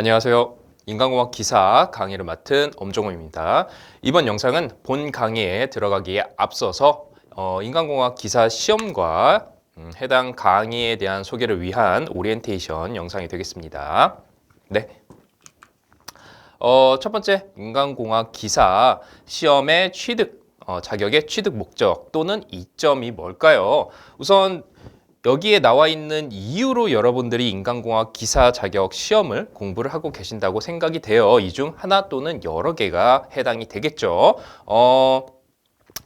안녕하세요. 인간공학 기사 강의를 맡은 엄종호입니다. 이번 영상은 본 강의에 들어가기에 앞서서 어, 인간공학 기사 시험과 음, 해당 강의에 대한 소개를 위한 오리엔테이션 영상이 되겠습니다. 네. 어, 첫 번째 인간공학 기사 시험의 취득 어, 자격의 취득 목적 또는 이점이 뭘까요? 우선 여기에 나와 있는 이유로 여러분들이 인간공학 기사 자격 시험을 공부를 하고 계신다고 생각이 돼요. 이 중 하나 또는 여러 개가 해당이 되겠죠. 어,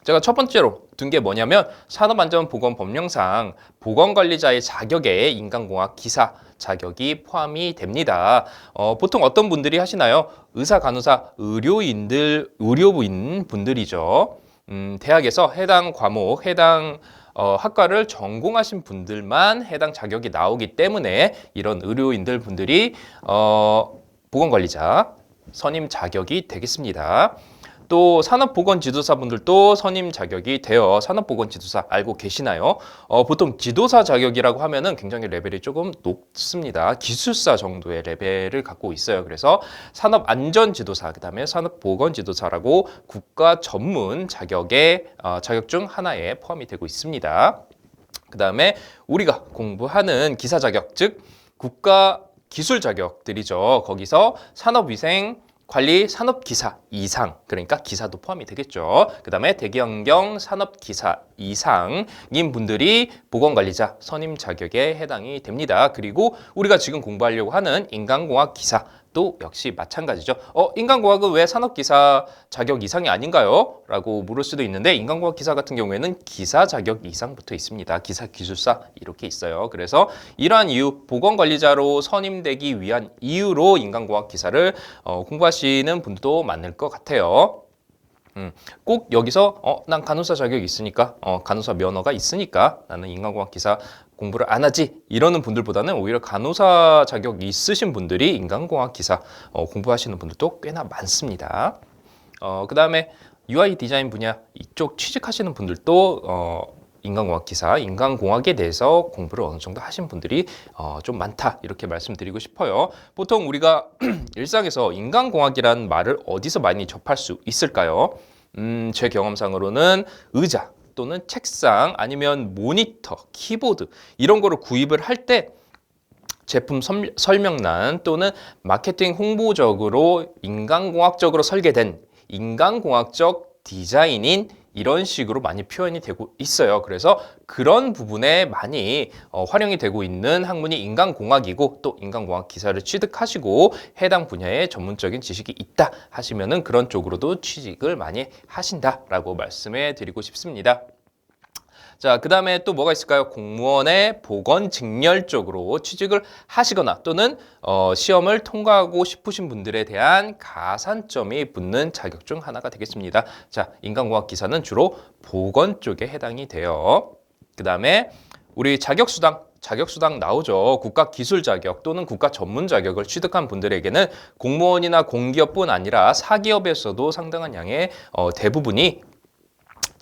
제가 첫 번째로 둔 게 뭐냐면 산업안전보건법령상 보건관리자의 자격에 인간공학 기사 자격이 포함이 됩니다. 어, 보통 어떤 분들이 하시나요? 의사, 간호사, 의료인들, 의료부인 분들이죠. 음, 대학에서 해당 과목, 해당 어, 학과를 전공하신 분들만 해당 자격이 나오기 때문에 이런 의료인들 분들이 어, 보건관리자 선임 자격이 되겠습니다. 또 산업보건지도사 분들도 선임 자격이 되어 산업보건지도사 알고 계시나요? 어, 보통 지도사 자격이라고 하면은 굉장히 레벨이 조금 높습니다. 기술사 정도의 레벨을 갖고 있어요. 그래서 산업안전지도사, 그 다음에 산업보건지도사라고 국가 전문 자격의 어, 자격 중 하나에 포함이 되고 있습니다. 그 다음에 우리가 공부하는 기사 자격, 즉 국가 기술 자격들이죠. 거기서 산업위생, 관리 산업 기사 이상 그러니까 기사도 포함이 되겠죠. 그 다음에 대기환경 산업 기사 이상인 분들이 보건관리자 선임 자격에 해당이 됩니다. 그리고 우리가 지금 공부하려고 하는 인간공학 기사 또 역시 마찬가지죠. 어, 인간공학은 왜 산업기사 자격 이상이 아닌가요? 라고 물을 수도 있는데 인간공학 기사 같은 경우에는 기사 자격 이상 붙어 있습니다. 기사 기술사 이렇게 있어요. 그래서 이러한 이유, 보건관리자로 선임되기 위한 이유로 인간공학 기사를 어, 공부하시는 분도 많을 것 같아요. 음, 꼭 여기서 어, 난 간호사 자격이 있으니까 어, 간호사 면허가 있으니까 나는 인간공학 기사 공부를 안 하지 이러는 분들보다는 오히려 간호사 자격이 있으신 분들이 인간공학 기사 어, 공부하시는 분들도 꽤나 많습니다. 어, 그 다음에 UI 디자인 분야 이쪽 취직하시는 분들도 어, 인간공학 기사, 인간공학에 대해서 공부를 어느 정도 하신 분들이 어, 좀 많다 이렇게 말씀드리고 싶어요. 보통 우리가 일상에서 인간공학이라는 말을 어디서 많이 접할 수 있을까요? 음, 제 경험상으로는 의자 또는 책상 아니면 모니터, 키보드 이런 거를 구입을 할때 제품 섬- 설명란 또는 마케팅 홍보적으로 인간공학적으로 설계된 인간공학적 디자인인 이런 식으로 많이 표현이 되고 있어요. 그래서 그런 부분에 많이 어, 활용이 되고 있는 학문이 인간공학이고 또 인간공학 기사를 취득하시고 해당 분야에 전문적인 지식이 있다 하시면은 그런 쪽으로도 취직을 많이 하신다라고 말씀해 드리고 싶습니다. 자, 그 다음에 또 뭐가 있을까요? 공무원의 보건 직렬 쪽으로 취직을 하시거나 또는 어, 시험을 통과하고 싶으신 분들에 대한 가산점이 붙는 자격 중 하나가 되겠습니다. 자, 인간공학 기사는 주로 보건 쪽에 해당이 돼요. 그 다음에 우리 자격수당 자격수당 나오죠. 국가 기술 자격 또는 국가 전문 자격을 취득한 분들에게는 공무원이나 공기업뿐 아니라 사기업에서도 상당한 양의 어, 대부분이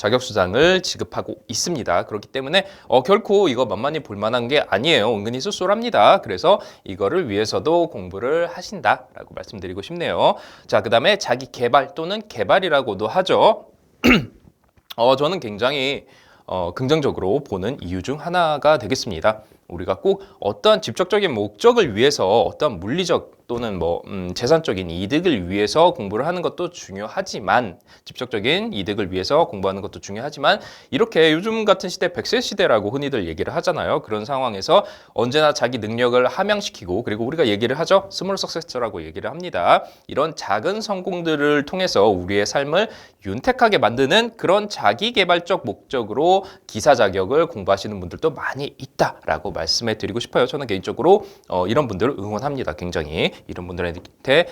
자격수당을 지급하고 있습니다. 그렇기 때문에 어, 결코 이거 만만히 볼만한 게 아니에요. 은근히 쏠쏠합니다. 그래서 이거를 위해서도 공부를 하신다라고 말씀드리고 싶네요. 자, 그 다음에 자기 개발 또는 개발이라고도 하죠. 어, 저는 굉장히 어, 긍정적으로 보는 이유 중 하나가 되겠습니다. 우리가 꼭 어떠한 직접적인 목적을 위해서 어떠한 물리적 또는 뭐 음, 재산적인 이득을 위해서 공부를 하는 것도 중요하지만 직접적인 이득을 위해서 공부하는 것도 중요하지만 이렇게 요즘 같은 시대 100세 시대라고 흔히들 얘기를 하잖아요. 그런 상황에서 언제나 자기 능력을 함양시키고 그리고 우리가 얘기를 하죠. 스몰 석세스라고 얘기를 합니다. 이런 작은 성공들을 통해서 우리의 삶을 윤택하게 만드는 그런 자기 개발적 목적으로 기사 자격을 공부하시는 분들도 많이 있다라고 말씀해 드리고 싶어요. 저는 개인적으로 어, 이런 분들을 응원합니다. 굉장히 이런 분들한테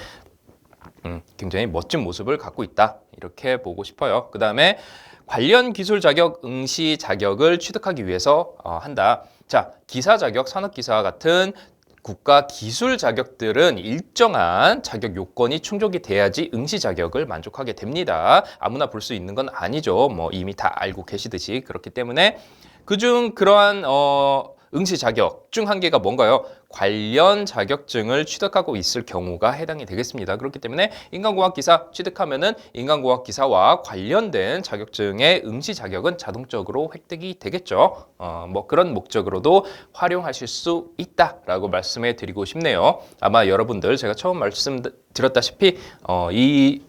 음, 굉장히 멋진 모습을 갖고 있다 이렇게 보고 싶어요. 그 다음에 관련 기술 자격, 응시 자격을 취득하기 위해서 어, 한다. 자, 기사 자격, 산업 기사 같은 국가 기술 자격들은 일정한 자격 요건이 충족이 돼야지 응시 자격을 만족하게 됩니다. 아무나 볼 수 있는 건 아니죠. 뭐 이미 다 알고 계시듯이 그렇기 때문에 그중 그러한 어 응시 자격 중 한 개가 뭔가요? 관련 자격증을 취득하고 있을 경우가 해당이 되겠습니다. 그렇기 때문에 인간공학 기사 취득하면은 인간공학 기사와 관련된 자격증의 응시 자격은 자동적으로 획득이 되겠죠. 어, 뭐 그런 목적으로도 활용하실 수 있다라고 말씀해 드리고 싶네요. 아마 여러분들 제가 처음 말씀드렸다시피 어, 이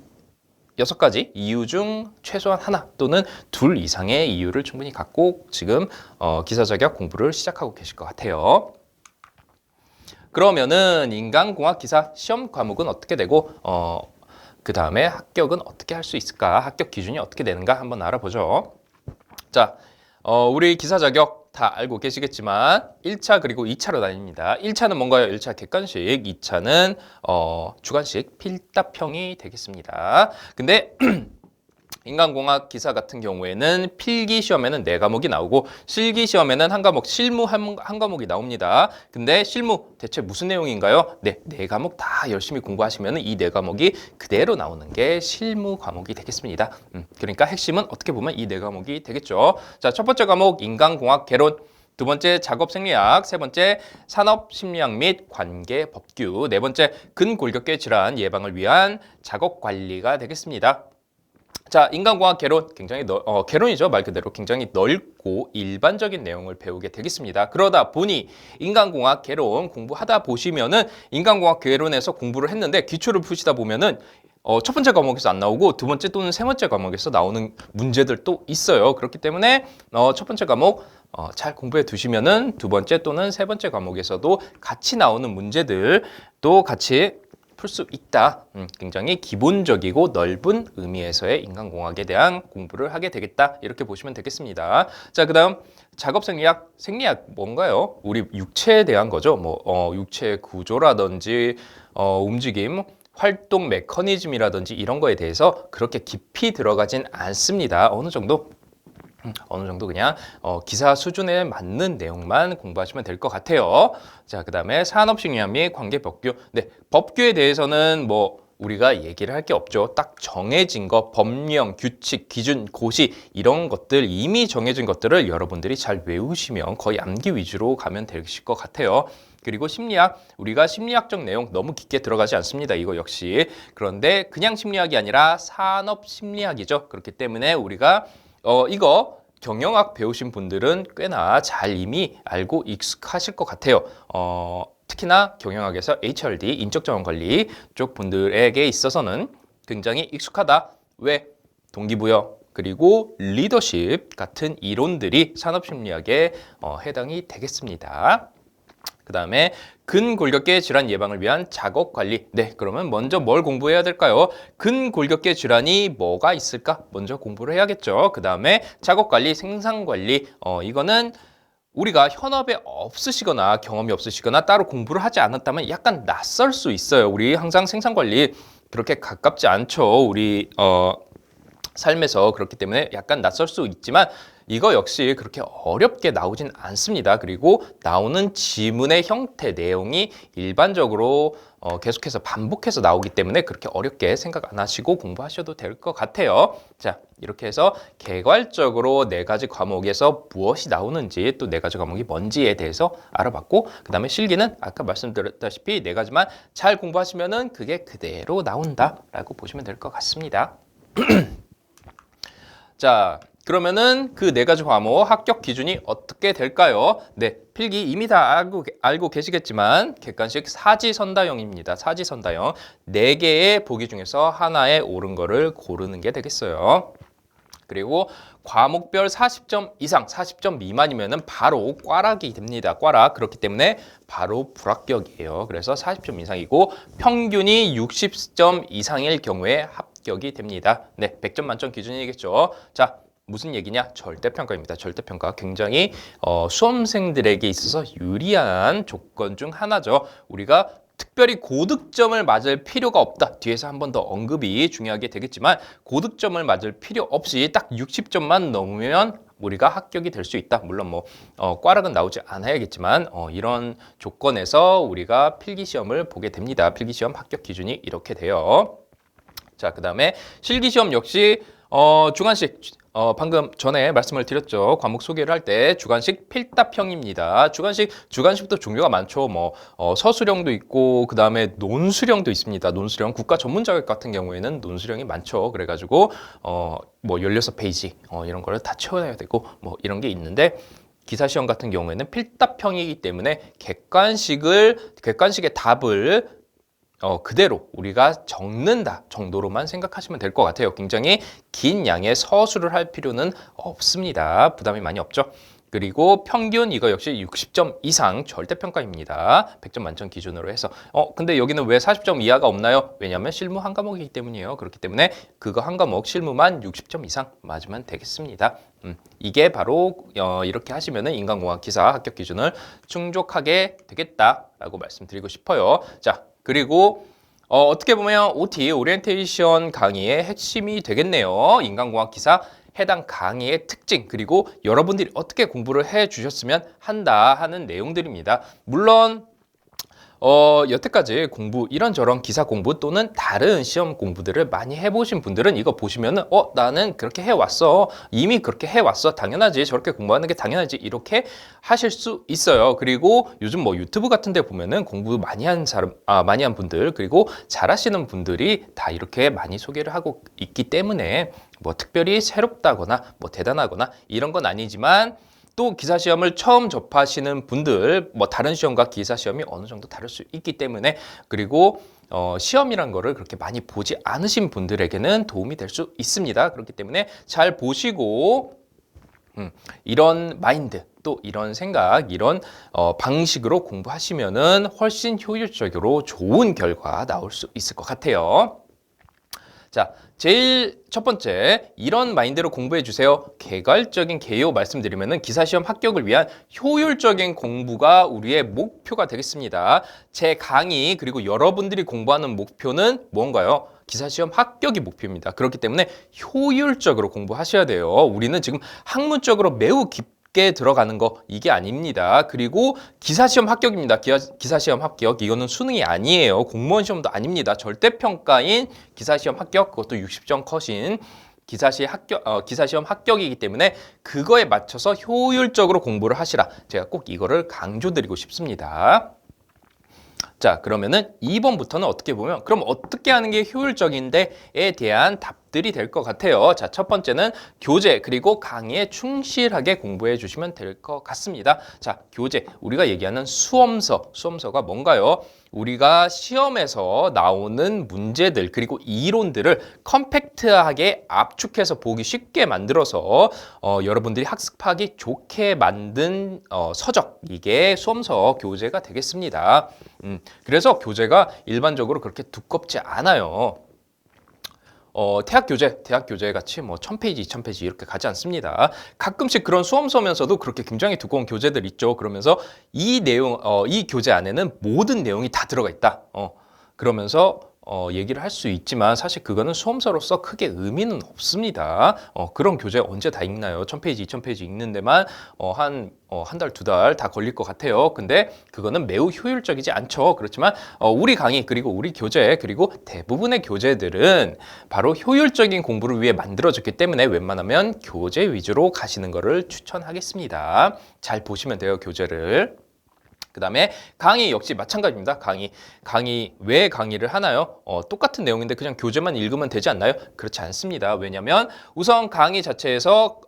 여섯 가지 이유 중 최소한 하나 또는 둘 이상의 이유를 충분히 갖고 지금 어, 기사 자격 공부를 시작하고 계실 것 같아요. 그러면은 인간공학 기사 시험 과목은 어떻게 되고 어, 그 다음에 합격은 어떻게 할 수 있을까? 합격 기준이 어떻게 되는가 한번 알아보죠. 자, 어, 우리 기사 자격 다 알고 계시겠지만 1차 그리고 2차로 나뉩니다. 1차는 뭔가요? 1차 객관식, 2차는 어, 주관식 필답형이 되겠습니다. 근데 인간공학 기사 같은 경우에는 필기 시험에는 네 과목이 나오고 실기 시험에는 한 과목, 실무 한, 한 과목이 나옵니다. 근데 실무 대체 무슨 내용인가요? 네, 네 과목 다 열심히 공부하시면 이 네 과목이 그대로 나오는 게 실무 과목이 되겠습니다. 음, 그러니까 핵심은 어떻게 보면 이 네 과목이 되겠죠. 자, 첫 번째 과목 인간공학 개론. 두 번째 작업 생리학, 세 번째 산업 심리학 및 관계 법규, 네 번째 근골격계 질환 예방을 위한 작업 관리가 되겠습니다. 자, 인간공학 개론 굉장히 넓, 어, 개론이죠 말 그대로 굉장히 넓고 일반적인 내용을 배우게 되겠습니다. 그러다 보니 인간공학 개론 공부하다 보시면은 인간공학 개론에서 공부를 했는데 기초를 푸시다 보면은 어, 첫 번째 과목에서 안 나오고 두 번째 또는 세 번째 과목에서 나오는 문제들도 있어요. 그렇기 때문에 어, 첫 번째 과목 어, 잘 공부해 두시면은 두 번째 또는 세 번째 과목에서도 같이 나오는 문제들도 같이 풀 수 있다. 음, 굉장히 기본적이고 넓은 의미에서의 인간공학에 대한 공부를 하게 되겠다. 이렇게 보시면 되겠습니다. 자, 그 다음 작업 생리학, 생리학 뭔가요? 우리 육체에 대한 거죠. 뭐 어, 육체 구조라든지 어, 움직임, 활동 메커니즘이라든지 이런 거에 대해서 그렇게 깊이 들어가진 않습니다. 어느 정도 음, 어느 정도 그냥 어, 기사 수준에 맞는 내용만 공부하시면 될 것 같아요. 자, 그 다음에 산업식량 및 관계법규. 네, 법규에 대해서는 뭐 우리가 얘기를 할 게 없죠. 딱 정해진 거, 법령, 규칙, 기준, 고시 이런 것들 이미 정해진 것들을 여러분들이 잘 외우시면 거의 암기 위주로 가면 되실 것 같아요. 그리고 심리학, 우리가 심리학적 내용 너무 깊게 들어가지 않습니다. 이거 역시. 그런데 그냥 심리학이 아니라 산업 심리학이죠. 그렇기 때문에 우리가 어, 이거 경영학 배우신 분들은 꽤나 잘 이미 알고 익숙하실 것 같아요. 어, 특히나 경영학에서 HRD, 인적자원관리 쪽 분들에게 있어서는 굉장히 익숙하다. 왜? 동기부여, 그리고 리더십 같은 이론들이 산업심리학에 어, 해당이 되겠습니다. 그 다음에 근골격계 질환 예방을 위한 작업 관리. 네, 그러면 먼저 뭘 공부해야 될까요? 근골격계 질환이 뭐가 있을까? 먼저 공부를 해야겠죠. 그 다음에 작업 관리, 생산 관리. 어, 이거는 우리가 현업에 없으시거나 경험이 없으시거나 따로 공부를 하지 않았다면 약간 낯설 수 있어요. 우리 항상 생산 관리 그렇게 가깝지 않죠. 우리 어 삶에서 그렇기 때문에 약간 낯설 수 있지만 이거 역시 그렇게 어렵게 나오진 않습니다. 그리고 나오는 지문의 형태, 내용이 일반적으로 어, 계속해서 반복해서 나오기 때문에 그렇게 어렵게 생각 안 하시고 공부하셔도 될 것 같아요. 자, 이렇게 해서 개괄적으로 네 가지 과목에서 무엇이 나오는지 또 네 가지 과목이 뭔지에 대해서 알아봤고 그 다음에 실기는 아까 말씀드렸다시피 네 가지만 잘 공부하시면은 그게 그대로 나온다라고 보시면 될 것 같습니다. 자, 그러면은 그 네 가지 과목 합격 기준이 어떻게 될까요? 네, 필기 이미 다 알고, 알고 계시겠지만 객관식 사지선다형입니다. 사지선다형. 네 개의 보기 중에서 하나에 옳은 거를 고르는 게 되겠어요. 그리고 과목별 40점 이상, 40점 미만이면은 바로 꽈락이 됩니다. 꽈락. 그렇기 때문에 바로 불합격이에요. 그래서 40점 이상이고 평균이 60점 이상일 경우에 합격이 됩니다. 네, 100점 만점 기준이겠죠. 자, 무슨 얘기냐? 절대평가입니다. 절대평가 굉장히 어, 수험생들에게 있어서 유리한 조건 중 하나죠. 우리가 특별히 고득점을 맞을 필요가 없다. 뒤에서 한 번 더 언급이 중요하게 되겠지만 고득점을 맞을 필요 없이 딱 60점만 넘으면 우리가 합격이 될 수 있다. 물론 뭐 어, 꽈락은 나오지 않아야겠지만 어, 이런 조건에서 우리가 필기 시험을 보게 됩니다. 필기 시험 합격 기준이 이렇게 돼요. 자, 그다음에 실기 시험 역시 어, 주관식 어, 방금 전에 말씀을 드렸죠. 과목 소개를 할 때 주관식 필답형입니다. 주관식, 주관식도 종류가 많죠. 뭐, 어, 서술형도 있고, 그 다음에 논술형도 있습니다. 논술형, 국가 전문 자격 같은 경우에는 논술형이 많죠. 그래가지고, 어, 뭐, 16페이지, 어, 이런 거를 다 채워야 되고, 뭐, 이런 게 있는데, 기사 시험 같은 경우에는 필답형이기 때문에 객관식을, 객관식의 답을 어, 그대로 우리가 적는다 정도로만 생각하시면 될 것 같아요. 굉장히 긴 양의 서술을 할 필요는 없습니다. 부담이 많이 없죠. 그리고 평균 이거 역시 60점 이상 절대평가입니다. 100점 만점 기준으로 해서 어 근데 여기는 왜 40점 이하가 없나요? 왜냐하면 실무 한 과목이기 때문이에요. 그렇기 때문에 그거 한 과목 실무만 60점 이상 맞으면 되겠습니다. 음, 이게 바로 어, 이렇게 하시면은 인간공학 기사 합격 기준을 충족하게 되겠다라고 말씀드리고 싶어요. 자 그리고 어, 어떻게 보면 OT 오리엔테이션 강의의 핵심이 되겠네요. 인간공학 기사 해당 강의의 특징 그리고 여러분들이 어떻게 공부를 해 주셨으면 한다 하는 내용들입니다. 물론 어, 여태까지 공부, 이런저런 기사 공부 또는 다른 시험 공부들을 많이 해보신 분들은 이거 보시면은, 어, 나는 그렇게 해왔어. 이미 그렇게 해왔어. 당연하지. 저렇게 공부하는 게 당연하지. 이렇게 하실 수 있어요. 그리고 요즘 뭐 유튜브 같은 데 보면은 공부 많이 한 사람, 아, 많이 한 분들, 그리고 잘하시는 분들이 다 이렇게 많이 소개를 하고 있기 때문에 뭐 특별히 새롭다거나 뭐 대단하거나 이런 건 아니지만 또 기사 시험을 처음 접하시는 분들 뭐 다른 시험과 기사 시험이 어느 정도 다를 수 있기 때문에 그리고 어, 시험이란 거를 그렇게 많이 보지 않으신 분들에게는 도움이 될 수 있습니다. 그렇기 때문에 잘 보시고 음, 이런 마인드 또 이런 생각 이런 어, 방식으로 공부하시면은 훨씬 효율적으로 좋은 결과 나올 수 있을 것 같아요. 자, 제일 첫 번째 이런 마인드로 공부해 주세요. 개괄적인 개요 말씀드리면은 기사 시험 합격을 위한 효율적인 공부가 우리의 목표가 되겠습니다. 제 강의 그리고 여러분들이 공부하는 목표는 뭔가요? 기사 시험 합격이 목표입니다. 그렇기 때문에 효율적으로 공부하셔야 돼요. 우리는 지금 학문적으로 매우 깊 게 들어가는 거 이게 아닙니다. 그리고 기사 시험 합격입니다. 기사, 기사 시험 합격 이거는 수능이 아니에요. 공무원 시험도 아닙니다. 절대 평가인 기사 시험 합격 그것도 60점 컷인 기사시 합격 어, 기사 시험 합격이기 때문에 그거에 맞춰서 효율적으로 공부를 하시라. 제가 꼭 이거를 강조드리고 싶습니다. 자, 그러면은 2번부터는 어떻게 보면 그럼 어떻게 하는 게 효율적인데에 대한 답들이 될 것 같아요. 자, 첫 번째는 교재 그리고 강의에 충실하게 공부해 주시면 될 것 같습니다. 자, 교재 우리가 얘기하는 수험서, 수험서가 뭔가요? 우리가 시험에서 나오는 문제들 그리고 이론들을 컴팩트하게 압축해서 보기 쉽게 만들어서 어, 여러분들이 학습하기 좋게 만든 어, 서적 이게 수험서 교재가 되겠습니다. 음, 그래서 교재가 일반적으로 그렇게 두껍지 않아요. 어, 대학 교재, 대학 교재 같이 뭐 1000페이지, 2000페이지 이렇게 가지 않습니다. 가끔씩 그런 수험서면서도 그렇게 굉장히 두꺼운 교재들 있죠. 그러면서 이 내용, 어, 이 교재 안에는 모든 내용이 다 들어가 있다. 어, 그러면서 어, 얘기를 할 수 있지만 사실 그거는 수험서로서 크게 의미는 없습니다. 어, 그런 교재 언제 다 읽나요? 1000페이지, 2000페이지 읽는 데만 어, 한, 어, 한 달, 두 달 다 걸릴 것 같아요. 근데 그거는 매우 효율적이지 않죠. 그렇지만 어, 우리 강의 그리고 우리 교재 그리고 대부분의 교재들은 바로 효율적인 공부를 위해 만들어졌기 때문에 웬만하면 교재 위주로 가시는 것을 추천하겠습니다. 잘 보시면 돼요, 교재를. 그 다음에 강의 역시 마찬가지입니다. 강의. 강의, 왜 강의를 하나요? 어, 똑같은 내용인데 그냥 교재만 읽으면 되지 않나요? 그렇지 않습니다. 왜냐면 우선 강의 자체에서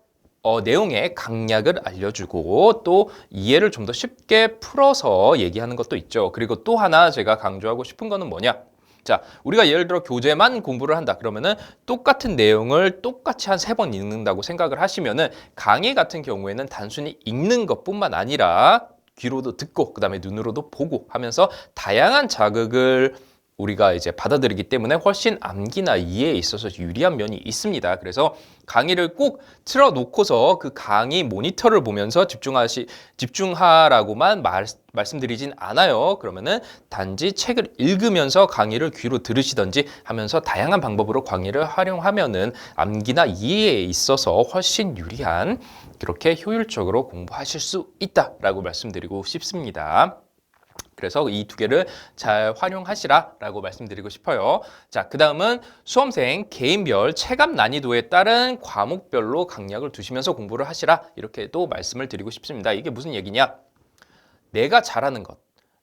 어, 내용의 강약을 알려주고 또 이해를 좀 더 쉽게 풀어서 얘기하는 것도 있죠. 그리고 또 하나 제가 강조하고 싶은 거는 뭐냐? 자, 우리가 예를 들어 교재만 공부를 한다 그러면은 똑같은 내용을 똑같이 한 세 번 읽는다고 생각을 하시면은 강의 같은 경우에는 단순히 읽는 것뿐만 아니라 귀로도 듣고 그다음에 눈으로도 보고 하면서 다양한 자극을 우리가 이제 받아들이기 때문에 훨씬 암기나 이해에 있어서 유리한 면이 있습니다. 그래서 강의를 꼭 틀어 놓고서 그 강의 모니터를 보면서 집중하시 집중하라고만 말, 말씀드리진 않아요. 그러면은 단지 책을 읽으면서 강의를 귀로 들으시던지 하면서 다양한 방법으로 강의를 활용하면은 암기나 이해에 있어서 훨씬 유리한 그렇게 효율적으로 공부하실 수 있다라고 말씀드리고 싶습니다. 그래서 이 두 개를 잘 활용하시라라고 말씀드리고 싶어요. 자, 그 다음은 수험생 개인별 체감 난이도에 따른 과목별로 강약을 두시면서 공부를 하시라 이렇게도 말씀을 드리고 싶습니다. 이게 무슨 얘기냐? 내가 잘하는 것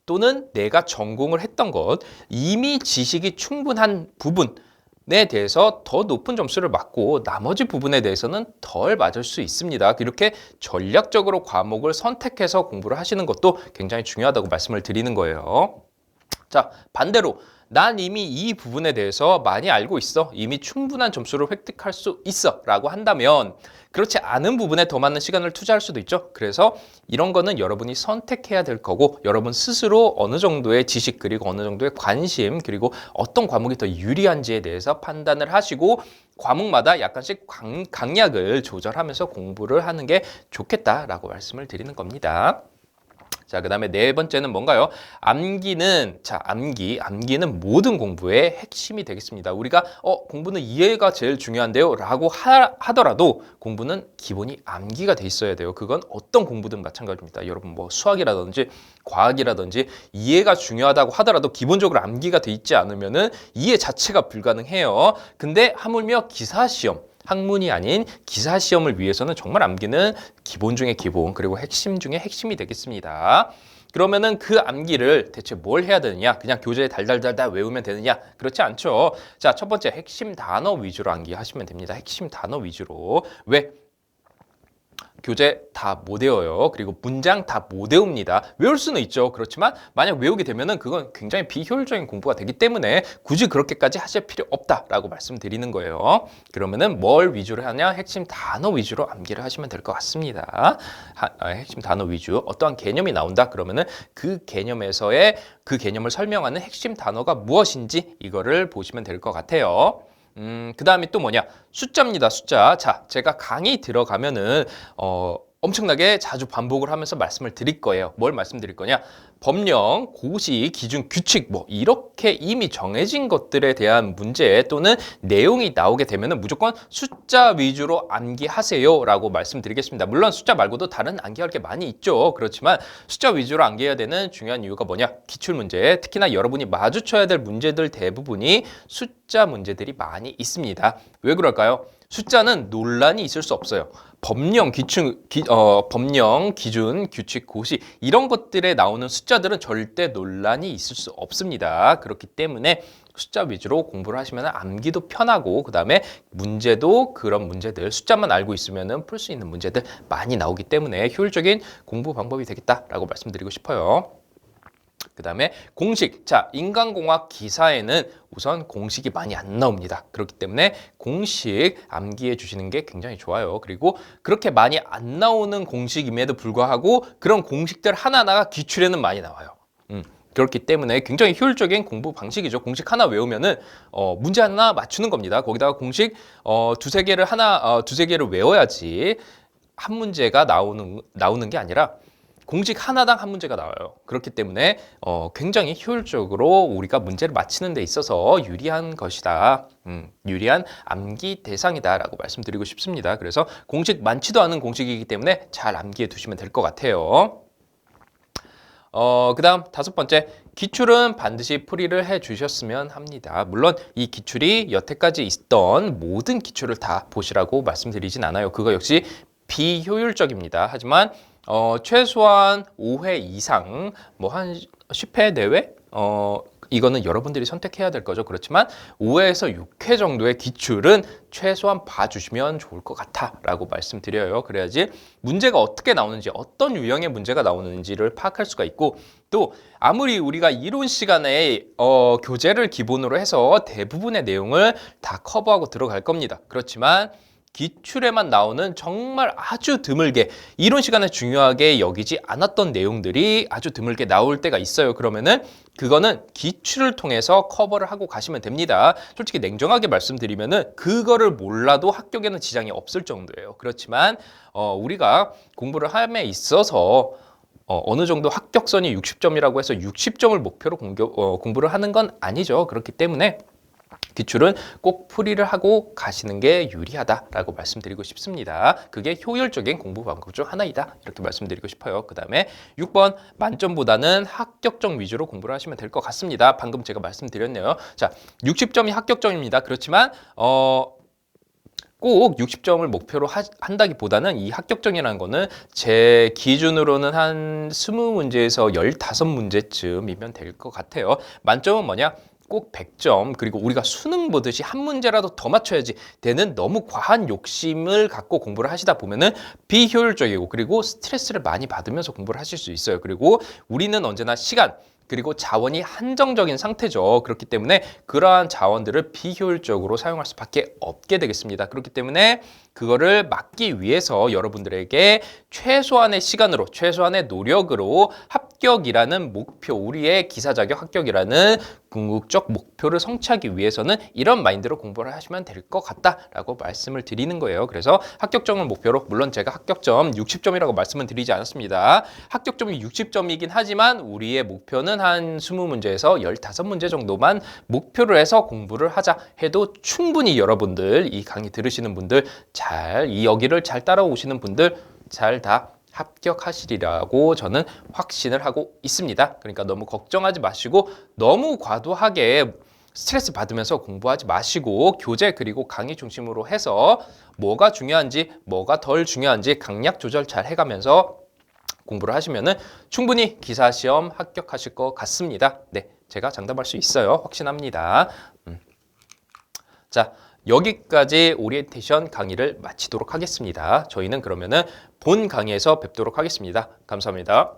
또는 내가 전공을 했던 것 이미 지식이 충분한 부분 에 대해서 더 높은 점수를 맞고 나머지 부분에 대해서는 덜 맞을 수 있습니다. 이렇게 전략적으로 과목을 선택해서 공부를 하시는 것도 굉장히 중요하다고 말씀을 드리는 거예요. 자, 반대로 난 이미 이 부분에 대해서 많이 알고 있어. 이미 충분한 점수를 획득할 수 있어. 라고 한다면 그렇지 않은 부분에 더 많은 시간을 투자할 수도 있죠. 그래서 이런 거는 여러분이 선택해야 될 거고 여러분 스스로 어느 정도의 지식 그리고 어느 정도의 관심 그리고 어떤 과목이 더 유리한지에 대해서 판단을 하시고 과목마다 약간씩 강, 강약을 조절하면서 공부를 하는 게 좋겠다라고 말씀을 드리는 겁니다. 자, 그 다음에 네 번째는 뭔가요? 암기는, 자, 암기. 암기는 모든 공부의 핵심이 되겠습니다. 우리가, 어, 공부는 이해가 제일 중요한데요. 라고 하, 하더라도 공부는 기본이 암기가 돼 있어야 돼요. 그건 어떤 공부든 마찬가지입니다. 여러분, 뭐 수학이라든지 과학이라든지 이해가 중요하다고 하더라도 기본적으로 암기가 돼 있지 않으면은 이해 자체가 불가능해요. 근데 하물며 기사 시험, 학문이 아닌 기사 시험을 위해서는 정말 암기는 기본 중의 기본 그리고 핵심 중의 핵심이 되겠습니다. 그러면은 그 암기를 대체 뭘 해야 되느냐? 그냥 교재에 달달달달 외우면 되느냐? 그렇지 않죠. 자, 첫 번째 핵심 단어 위주로 암기하시면 됩니다. 핵심 단어 위주로. 왜? 교재 다 못 외워요. 그리고 문장 다 못 외웁니다. 외울 수는 있죠. 그렇지만 만약 외우게 되면은 그건 굉장히 비효율적인 공부가 되기 때문에 굳이 그렇게까지 하실 필요 없다라고 말씀드리는 거예요. 그러면은 뭘 위주로 하냐? 핵심 단어 위주로 암기를 하시면 될 것 같습니다. 하, 아, 핵심 단어 위주. 어떠한 개념이 나온다 그러면은 그 개념에서의 그 개념을 설명하는 핵심 단어가 무엇인지 이거를 보시면 될 것 같아요. 음, 그 다음에 또 뭐냐? 숫자입니다, 숫자. 자, 제가 강의 들어가면은, 어, 엄청나게 자주 반복을 하면서 말씀을 드릴 거예요. 뭘 말씀드릴 거냐? 법령, 고시, 기준, 규칙 뭐 이렇게 이미 정해진 것들에 대한 문제 또는 내용이 나오게 되면은 무조건 숫자 위주로 암기하세요라고 말씀드리겠습니다. 물론 숫자 말고도 다른 암기할 게 많이 있죠. 그렇지만 숫자 위주로 암기해야 되는 중요한 이유가 뭐냐? 기출 문제, 특히나 여러분이 마주쳐야 될 문제들 대부분이 숫자 문제들이 많이 있습니다. 왜 그럴까요? 숫자는 논란이 있을 수 없어요. 법령, 기준, 기, 어, 법령, 기준, 규칙, 고시 이런 것들에 나오는 숫자들은 절대 논란이 있을 수 없습니다. 그렇기 때문에 숫자 위주로 공부를 하시면 암기도 편하고 그 다음에 문제도 그런 문제들 숫자만 알고 있으면 풀 수 있는 문제들 많이 나오기 때문에 효율적인 공부 방법이 되겠다라고 말씀드리고 싶어요. 그 다음에 공식. 자, 인간공학 기사에는 우선 공식이 많이 안 나옵니다. 그렇기 때문에 공식 암기해 주시는 게 굉장히 좋아요. 그리고 그렇게 많이 안 나오는 공식임에도 불구하고 그런 공식들 하나하나가 기출에는 많이 나와요. 음. 그렇기 때문에 굉장히 효율적인 공부 방식이죠. 공식 하나 외우면은 어, 문제 하나 맞추는 겁니다. 거기다가 공식 어, 두세 개를 하나 어, 두세 개를 외워야지 한 문제가 나오는 나오는 게 아니라 공식 하나당 한 문제가 나와요. 그렇기 때문에 어, 굉장히 효율적으로 우리가 문제를 맞히는 데 있어서 유리한 것이다. 음, 유리한 암기 대상이다라고 말씀드리고 싶습니다. 그래서 공식 많지도 않은 공식이기 때문에 잘 암기해 두시면 될 것 같아요. 어, 그 다음 다섯 번째, 기출은 반드시 풀이를 해 주셨으면 합니다. 물론 이 기출이 여태까지 있던 모든 기출을 다 보시라고 말씀드리진 않아요. 그거 역시 비효율적입니다. 하지만 어, 최소한 5회 이상 뭐 한 10회 내외 어, 이거는 여러분들이 선택해야 될 거죠. 그렇지만 5회에서 6회 정도의 기출은 최소한 봐주시면 좋을 것 같아라고 말씀드려요. 그래야지 문제가 어떻게 나오는지 어떤 유형의 문제가 나오는지를 파악할 수가 있고 또 아무리 우리가 이론 시간에 어, 교재를 기본으로 해서 대부분의 내용을 다 커버하고 들어갈 겁니다. 그렇지만 기출에만 나오는 정말 아주 드물게 이론 시간에 중요하게 여기지 않았던 내용들이 아주 드물게 나올 때가 있어요. 그러면은 그거는 기출을 통해서 커버를 하고 가시면 됩니다. 솔직히 냉정하게 말씀드리면은 그거를 몰라도 합격에는 지장이 없을 정도예요. 그렇지만 어, 우리가 공부를 함에 있어서 어, 어느 정도 합격선이 60점이라고 해서 60점을 목표로 공격, 어, 공부를 하는 건 아니죠. 그렇기 때문에 기출은 꼭 풀이를 하고 가시는 게 유리하다라고 말씀드리고 싶습니다. 그게 효율적인 공부 방법 중 하나이다. 이렇게 말씀드리고 싶어요. 그 다음에 6번 만점보다는 합격점 위주로 공부를 하시면 될 것 같습니다. 방금 제가 말씀드렸네요. 자, 60점이 합격점입니다. 그렇지만 어, 꼭 60점을 목표로 하- 한다기보다는 이 합격점이라는 거는 제 기준으로는 한 20문제에서 15문제쯤이면 될 것 같아요. 만점은 뭐냐? 꼭 100점 그리고 우리가 수능 보듯이 한 문제라도 더 맞춰야지 되는 너무 과한 욕심을 갖고 공부를 하시다 보면은 비효율적이고 그리고 스트레스를 많이 받으면서 공부를 하실 수 있어요. 그리고 우리는 언제나 시간 그리고 자원이 한정적인 상태죠. 그렇기 때문에 그러한 자원들을 비효율적으로 사용할 수밖에 없게 되겠습니다. 그렇기 때문에 그거를 막기 위해서 여러분들에게 최소한의 시간으로 최소한의 노력으로 합격이라는 목표, 우리의 기사 자격 합격이라는 궁극적 목표를 성취하기 위해서는 이런 마인드로 공부를 하시면 될 것 같다라고 말씀을 드리는 거예요. 그래서 합격점을 목표로 물론 제가 합격점 60점이라고 말씀은 드리지 않았습니다. 합격점이 60점이긴 하지만 우리의 목표는 한 20문제에서 15문제 정도만 목표를 해서 공부를 하자 해도 충분히 여러분들 이 강의 들으시는 분들 잘 이 여기를 잘 따라오시는 분들 잘 다 합격하시리라고 저는 확신을 하고 있습니다. 그러니까 너무 걱정하지 마시고 너무 과도하게 스트레스 받으면서 공부하지 마시고 교재 그리고 강의 중심으로 해서 뭐가 중요한지 뭐가 덜 중요한지 강약 조절 잘 해가면서 공부를 하시면은 충분히 기사 시험 합격하실 것 같습니다. 네, 제가 장담할 수 있어요. 확신합니다. 음. 자, 여기까지 오리엔테이션 강의를 마치도록 하겠습니다. 저희는 그러면은 본 강의에서 뵙도록 하겠습니다. 감사합니다.